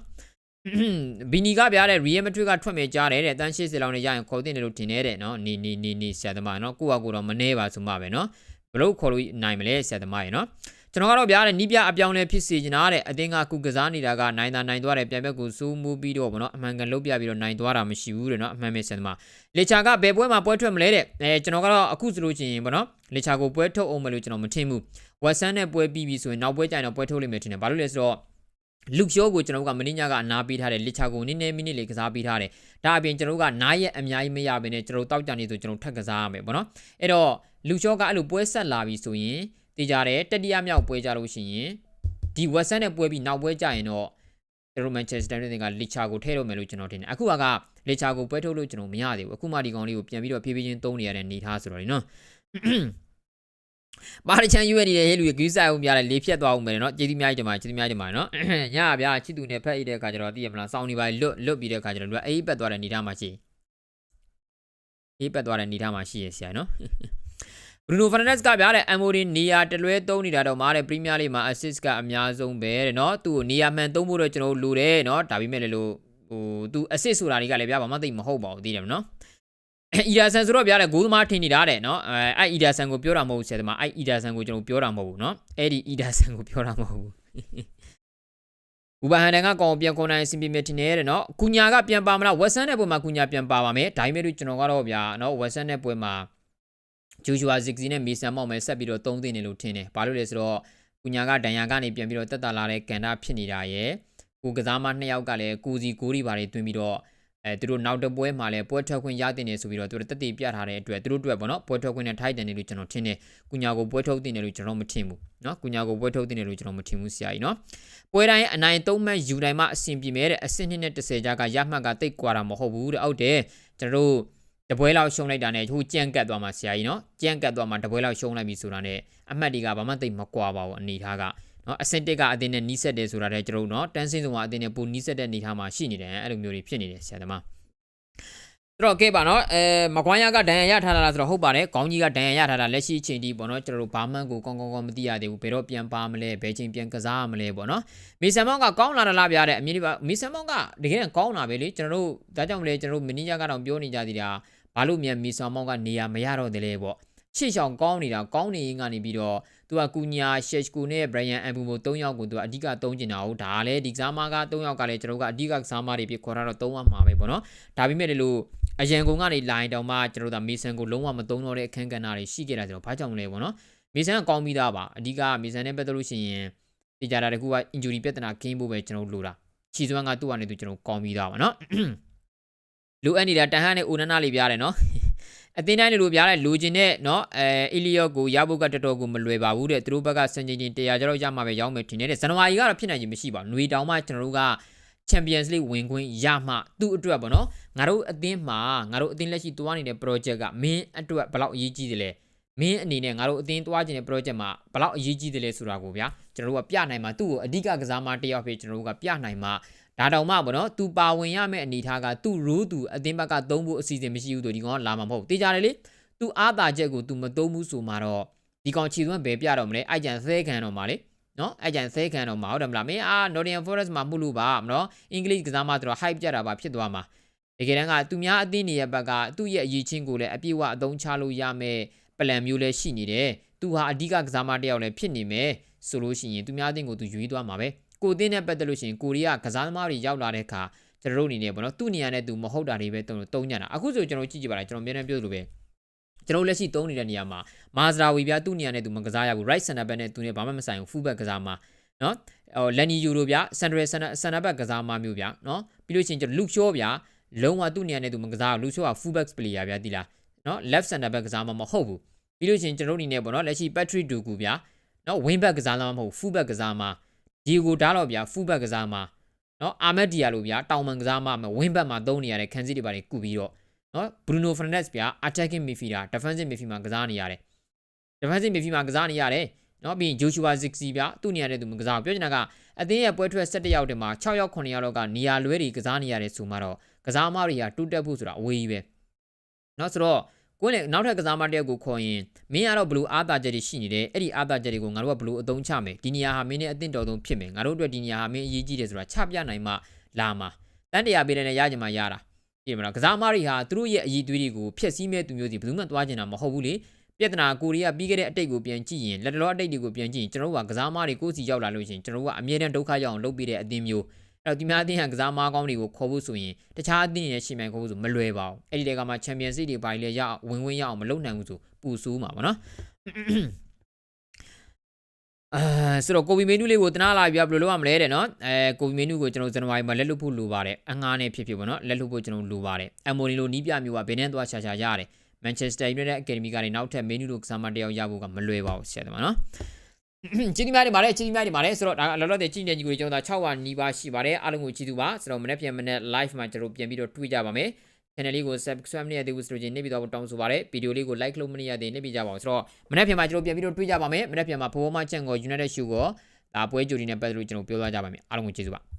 ဘီနီကပြားတဲ့ Real Madrid ကထွက်မယ်ကြားတယ်တဲ့တန်း80လောက်နဲ့ရရင်ခေါ်တင်တယ်လို့ထင်နေတဲ့နော်နေနေနေနေဆရာသမားနော်ကိုကကိုတော့မနေပါဆိုမှပဲနော်ဘလို့ခေါ်လို့နိုင်မလဲဆရာသမားရေနော်ကျွန်တော်ကတော့ဗျာတဲ့နီးပြအပြောင်းလဲဖြစ်စေချင်တာတဲ့အတင်းကကုကစားနေတာကနိုင်တာနိုင်သွားတယ်ပြန်ဘက်ကိုစူးမှုပြီးတော့ဗောနော်အမှန်ကန်လုံးပြပြီးတော့နိုင်သွားတာမရှိဘူးတဲ့နော်အမှန်ပဲဆန်သမားလေချာကဘယ်ပွဲမှာပွဲထွက်မလဲတဲ့အဲကျွန်တော်ကတော့အခုဆိုလို့ချင်းဗောနော်လေချာကိုပွဲထုတ်အောင်မလို့ကျွန်တော်မထင်ဘူးဝက်ဆန်နဲ့ပွဲပြီးပြီဆိုရင်နောက်ပွဲကျရင်တော့ပွဲထုတ်လိမ့်မယ်ထင်တယ်ဘာလို့လဲဆိုတော့ လူရှောကိုကျွန်တော်ကမင်းညကအနာပေးထားတယ်လက်ချာကိုနည်းနည်းမိနစ်လေးကစားပေးထားတယ်ဒါအပြင်ကျွန်တော်ကနားရက်အများကြီးမရဘဲနဲ့ကျွန်တော်တောက်ကြနေဆိုကျွန်တော်ထပ်ကစားရမယ်ပေါ့နော်အဲ့တော့လူရှောကအဲ့လိုပွဲဆက်လာပြီဆိုရင်တည်ကြတယ်တတိယမြောက်ပွဲကြလို့ရှိရင်ဒီဝက်ဆန်နဲ့ပွဲပြီးနောက်ပွဲကြရင်တော့ကျွန်တော်မန်ချက်စတာယူနိုက်တက်ကလက်ချာကိုထည့်တော့မယ်လို့ကျွန်တော်ထင်တယ်အခုကလက်ချာကိုပွဲထုတ်လို့ကျွန်တော်မရသေးဘူးအခုမှဒီကောင်လေးကိုပြန်ပြီးတော့ဖြည်းဖြည်းချင်းသုံးနေရတဲ့အနေထားဆိုတော့လေနော် ပါရချန်ယူရနေတဲ့ဟဲလူကြီးဆိုင်အောင်ပြရတယ်လေးဖြတ်သွားအောင်မယ်နော်ကျေးဇူးများကြီးတင်ပါတယ်ကျေးဇူးများကြီးတင်ပါတယ်နော်ညဗျာချစ်သူနဲ့ဖက်ရတဲ့အခါကျတော့သိရမလားစောင်းနေပါလွတ်လွတ်ပြီးတဲ့အခါကျတော့လူကအေးပတ်သွားတဲ့အနေထားမှာရှိအေးပတ်သွားတဲ့အနေထားမှာရှိရဆရာနော်ဘရူနိုဖာနက်စ်ကဗျာတဲ့ Amory နေရာတလွဲသုံးနေတာတော့မားတဲ့ Premier League မှာ assist ကအများဆုံးပဲတဲ့နော်သူ့ကိုနေရာမှန်သုံးဖို့တော့ကျွန်တော်လိုတယ်နော်ဒါပေမဲ့လည်းလို့ဟိုသူ assist ဆိုတာတွေကလည်းဗျာဘာမှသိမဟုတ်ပါဘူးသိတယ်မနော် အီဒါဆန်ဆိုတော့ဗျာတဲ့ဂိုးသမားထင်နေတာတဲ့နော်အဲအဲ့အီဒါဆန်ကိုပြောတာမဟုတ်ဘူးဆရာသမားအဲ့အီဒါဆန်ကိုကျွန်တော်ပြောတာမဟုတ်ဘူးနော်အဲ့ဒီအီဒါဆန်ကိုပြောတာမဟုတ်ဘူးဘူဘာဟန်ဒန်ကကောင်ပြန်ခွန်နိုင်စင်ပြမြတင်နေတဲ့နော်ကုညာကပြန်ပါမလားဝက်ဆန်တဲ့ပွဲမှာကုညာပြန်ပါပါမယ်ဒါပေမဲ့ကျွန်တော်ကတော့ဗျာနော်ဝက်ဆန်တဲ့ပွဲမှာဂျူဂျူအာဇစ်ဇီနဲ့မီဆန်မောက်မဲဆက်ပြီးတော့သုံးသိနေလို့ထင်တယ်ဘာလို့လဲဆိုတော့ကုညာကဒန်ယာကနေပြန်ပြီးတော့တက်တာလာတဲ့ကန်တာဖြစ်နေတာရယ်ကိုကစားမနှစ်ယောက်ကလည်းကိုစီကိုရီပါတွေတွင်းပြီးတော့ အဲသူတို့နောက်တစ်ပွဲမှာလည်းပွဲထွက်ခွင့်ရတင်နေဆိုပြီးတော့သူတို့တက်တည်ပြထားတဲ့အတွက်သူတို့အတွက်ပေါ့နော်ပွဲထွက်ခွင့်နဲ့ထိုက်တန်တယ်လို့ကျွန်တော်ထင်တယ်ကုညာကိုပွဲထုတ်တင်တယ်လို့ကျွန်တော်မထင်ဘူးနော်ကုညာကိုပွဲထုတ်တင်တယ်လို့ကျွန်တော်မထင်ဘူးဆရာကြီးနော်ပွဲတိုင်းအနိုင်၃မှတ်ယူတိုင်းမှအဆင်ပြေမဲ့တဲ့အဆင့်2နဲ့30ကြာကရမှတ်ကတိတ်ကွာတာမဟုတ်ဘူးတဲ့ဟုတ်တယ်ကျွန်တော်တို့တပွဲလောက်ရှုံးလိုက်တာနဲ့ဟိုကြံကတ်သွားမှာဆရာကြီးနော်ကြံကတ်သွားမှာတပွဲလောက်ရှုံးလိုက်ပြီဆိုတာနဲ့အမှတ်တွေကဘာမှတိတ်မကွာပါဘူးအနေထားက နော်အဆင့်1ကအတင်းနဲ့နီးစက်တယ်ဆိုတာတဲ့ကျွန်တော်တို့နော်တန်းစင်းဆုံးကအတင်းနဲ့ပိုနီးစက်တဲ့အနေထားမှာရှိနေတယ်အဲ့လိုမျိုးတွေဖြစ်နေတယ်ဆရာသမားဆိုတော့ကဲပါနော်အဲမကွမ်းရကဒဏ်ရာရထားတာလားဆိုတော့ဟုတ်ပါတယ်ခေါင်းကြီးကဒဏ်ရာရထားတာလက်ရှိအချိန်ထိပေါ့နော်ကျွန်တော်တို့ဘာမှန်းကိုကောင်းကောင်းကောင်းမသိရသေးဘူးဘယ်တော့ပြန်ပါမလဲဘယ်ချိန်ပြန်ကစားရမလဲပေါ့နော်မီဆန်မောင်ကကောင်းလာတာလားဗျာတဲ့အမြင်ဒီပါမီဆန်မောင်ကတကယ်ကောင်းလာပဲလေကျွန်တော်တို့ဒါကြောင့်မလဲကျွန်တော်တို့မင်းကြီးကတော့ပြောနေကြသေးတာဘာလို့မြန်မီဆန်မောင်ကနေရာမရတော့တယ်လဲပေါ့ရှေ့ဆောင်ကောင်းနေတာကောင်းနေရင်ကနေပြီးတော့ သူကကူညာရှက်ကူနဲ့ဘရယန်အမ်ဘူမို၃ယောက်ကိုသူကအဓိကသုံးကျင်တာဟုတ်ဒါလည်းဒီကစားမက၃ယောက်ကလည်းကျွန်တော်တို့ကအဓိကကစားမတွေဖြစ်ခေါ်တာတော့သုံးရမှာပဲပေါ့နော်ဒါပေမဲ့လည်းလို့အရန်ကုန်ကနေလိုင်းတောင်မှကျွန်တော်တို့ကမီဆန်ကိုလုံးဝမသုံးတော့တဲ့အခန်းကဏ္ဍတွေရှိခဲ့တာဆိုတော့ဘာကြောင့်လဲပေါ့နော်မီဆန်ကကောင်းပြီးသားပါအဓိကမီဆန်နဲ့ပတ်သက်လို့ရှိရင်ဒီကြတာတကူက injury ပြဿနာကင်းဖို့ပဲကျွန်တော်လိုတာခြေစွမ်းကသူ့ကနေသူကျွန်တော်ကောင်းပြီးသားပါနော်လူအန်နေတာတန်ဟန်နဲ့ဦးနနာလေးပြရတယ်နော် အသင်းတိုင်းလိုပြားတဲ့လူချင်းနဲ့เนาะအဲအီလီယော့ကိုရဖို့ကတော်တော်ကိုမလွယ်ပါဘူးတဲ့သူတို့ဘက်ကစံချိန်ချင်း100ကျတော့ရမှာပဲရောင်းမယ်ထင်တယ်ဇန်နဝါရီကတော့ဖြစ်နိုင်ခြင်းမရှိပါဘူးຫນွေတောင်မှကျွန်တော်တို့က Champions League ဝင်ခွင့်ရမှသူ့အတွက်ပေါ့နော်ငါတို့အသင်းမှာငါတို့အသင်းလက်ရှိတွားနေတဲ့ project ကမင်းအတွက်ဘယ်လောက်အရေးကြီးတယ်လဲမင်းအနေနဲ့ငါတို့အသင်းတွားခြင်းတဲ့ project မှာဘယ်လောက်အရေးကြီးတယ်လဲဆိုတာကိုဗျာကျွန်တော်တို့ကပြနိုင်မှာသူ့ကိုအဓိကကစားမတစ်ယောက်ဖြစ်ကျွန်တော်တို့ကပြနိုင်မှာ ဒါတောင်မှပေါ့နော်သူပါဝင်ရမယ့်အနေထားကသူ့ rule သူအသင်းဘက်ကသုံးဖို့အစီအစဉ်မရှိဘူးဆိုဒီကောင်ကလာမှာမဟုတ်တေးကြတယ်လေသူအားသာချက်ကိုသူမသုံးဘူးဆိုမှတော့ဒီကောင်ခြေသွန်းဘယ်ပြတော့မလဲအိုက်ကြံသဲခံတော့မှာလေနော်အဲ့ကြံသဲခံတော့မှာဟုတ်တယ်မလားမင်းအာ Nottingham Forest မှာမှုလို့ပါမနော်အင်္ဂလိပ်ကစားမဆိုတော့ hype ကြတာပါဖြစ်သွားမှာတကယ်တမ်းကသူများအသင်းတွေရဲ့ဘက်ကသူ့ရဲ့အရေးချင်းကိုလည်းအပြည့်အဝအသုံးချလို့ရမယ်ပလန်မျိုးလည်းရှိနေတယ်သူဟာအဓိကကစားမတစ်ယောက်လည်းဖြစ်နေမယ်ဆိုလို့ရှိရင်သူများအသင်းကိုသူရွေးသွားမှာပဲ ကိုအသင်းနဲ့ပတ်သက်လို့ရှိရင်ကိုရီးယားကစားသမားတွေရောက်လာတဲ့အခါကျွန်တော်တို့အနေနဲ့ပေါ့နော်သူ့နေရာနဲ့သူမဟုတ်တာတွေပဲတုံးတုံးညံ့တာအခုဆိုကျွန်တော်ကြည့်ကြည့်ပါလားကျွန်တော်အများနဲ့ပြောလို့ပဲကျွန်တော်လက်ရှိသုံးနေတဲ့နေရာမှာမာဇရာဝီပြသူ့နေရာနဲ့သူမကစားရဘူး right center back နဲ့သူနဲ့ဘာမှမဆိုင်ဘူး full back ကစားမှာနော်ဟိုလန်နီယူလိုဗျ central center center back ကစားမှာမျိုးဗျနော်ပြီးလို့ရှိရင်ကျွန်တော် Luke Shaw ဗျလုံးဝသူ့နေရာနဲ့သူမကစားဘူး Luke Shaw က full back player ဗျဒီလားနော် left center back ကစားမှာမဟုတ်ဘူးပြီးလို့ရှိရင်ကျွန်တော်အနေနဲ့ပေါ့နော်လက်ရှိ Patrick Duku ဗျနော် wing back ကစားလာမှာမဟုတ် full back ကစားမှာ ဒီကိုဓာတ်တော့ဗျ full back ကစားမှာနော်အာမက်ဒီယာလိုဗျတောင်မန်ကစားမှာ wing back မှာသုံးနေရတဲ့ခန်းစီတွေပါတွေကုပြီးတော့နော် Bruno Fernandes ဗျ attacking midfielder defensive midfield မှာကစားနေရတယ် defensive midfield မှာကစားနေရတယ်နော်ပြီး Joshua Zirkzee ဗျသူ့နေရာနဲ့သူမကစားဘူးပြောချင်တာကအသင်းရဲ့ပွဲထွက်17ယောက်တည်းမှာ6ယောက်9ယောက်လောက်ကနေရာလွဲတွေကစားနေရတယ်ဆိုမှတော့ကစားမတွေကတူးတက်ဖို့ဆိုတာအဝေးကြီးပဲနော်ဆိုတော့ ကိုယ်လည်းနောက်ထပ်ကစားမတယောက်ကိုခေါ်ရင်မင်းကတော့ဘလို့အားသာချက်တွေရှိနေတယ်အဲ့ဒီအားသာချက်တွေကိုငါတို့ကဘလို့အသုံးချမယ်ဒီနေရာဟာမင်းနဲ့အသင့်တော်ဆုံးဖြစ်မယ်ငါတို့အတွက်ဒီနေရာဟာမင်းအရေးကြီးတယ်ဆိုတာချပြနိုင်မှလာမှာတန်တရားပေးတဲ့နဲ့ရကြမှာရတာကြည့်မလားကစားမတွေဟာသူတို့ရဲ့အည်သွေးတွေကိုဖျက်ဆီးမဲ့သူမျိုးစီဘယ်သူမှသွားကျင်တာမဟုတ်ဘူးလေပြပြဿနာကိုရီးယားပြီးခဲ့တဲ့အတိတ်ကိုပြန်ကြည့်ရင်လက်တလောအတိတ်တွေကိုပြန်ကြည့်ရင်ကျွန်တော်တို့ကကစားမားတွေကိုယ်စီရောက်လာလို့ရှိရင်ကျွန်တော်တို့ကအမြဲတမ်းဒုက္ခရောက်အောင်လုပ်ပြီးတဲ့အသင်းမျိုး အဲ့တော့ဒီများအသင်းကကစားမားကောင်းတွေကိုခေါ်ဖို့ဆိုရင်တခြားအသင်းတွေနဲ့ရှင်မြိုင်ခေါ်ဖို့ဆိုမလွယ်ပါဘူးအဲ့ဒီတဲကမှချန်ပီယံစီတွေပါလေရအောင်ဝင်ဝင်ရအောင်မလုပ်နိုင်ဘူးဆိုပူဆိုးမှာပါနော်အာဆိုတော့ကိုဗီမင်းနူးလေးကိုတနာလာပြဘယ်လိုလုပ်ရမလဲတဲ့နော်အဲကိုဗီမင်းနူးကိုကျွန်တော်ဇန်နဝါရီမှာလက်လွတ်ဖို့လိုပါတယ်အငားနဲ့ဖြစ်ဖြစ်ပေါ့နော်လက်လွတ်ဖို့ကျွန်တော်လိုပါတယ်အမိုနီလိုနီးပြမျိုးကဘယ်နဲ့သွားချာချာရတယ်မန်ချက်စတာယူနိုက်တက်အကယ်ဒမီကနေနောက်ထပ်မင်းနူးလိုကစားမတယောက်ရဖို့ကမလွယ်ပါဘူးဆရာသမားနော် ချီတီမိုင်းတွေမှာလည်းချီတီမိုင်းတွေမှာလည်းဆိုတော့ဒါလောလောဆယ်ကြည့်နေကြီးကိုကျွန်တော်600နီးပါးရှိပါတယ်အားလုံးကိုကြည့်သူပါဆိုတော့မနေ့ပြန်မနေ့ live မှာကျွန်တော်ပြန်ပြီးတော့တွေ့ကြပါမယ် channel လေးကို subscribe မလုပ်ရသေးဘူးဆိုလို့ချင်းနှိပ်ပြီးတော့တောင်းဆိုပါရယ်ဗီဒီယိုလေးကို like လုပ်မနေရသေးနှိပ်ပြီးကြပါအောင်ဆိုတော့မနေ့ပြန်မှာကျွန်တော်ပြန်ပြီးတော့တွေ့ကြပါမယ်မနေ့ပြန်မှာဘောမချန်ကို United Shoe ကိုဒါပွဲကြိုဒီနဲ့ပတ်သက်လို့ကျွန်တော်ပြောသွားကြပါမယ်အားလုံးကိုကျေးဇူးပါ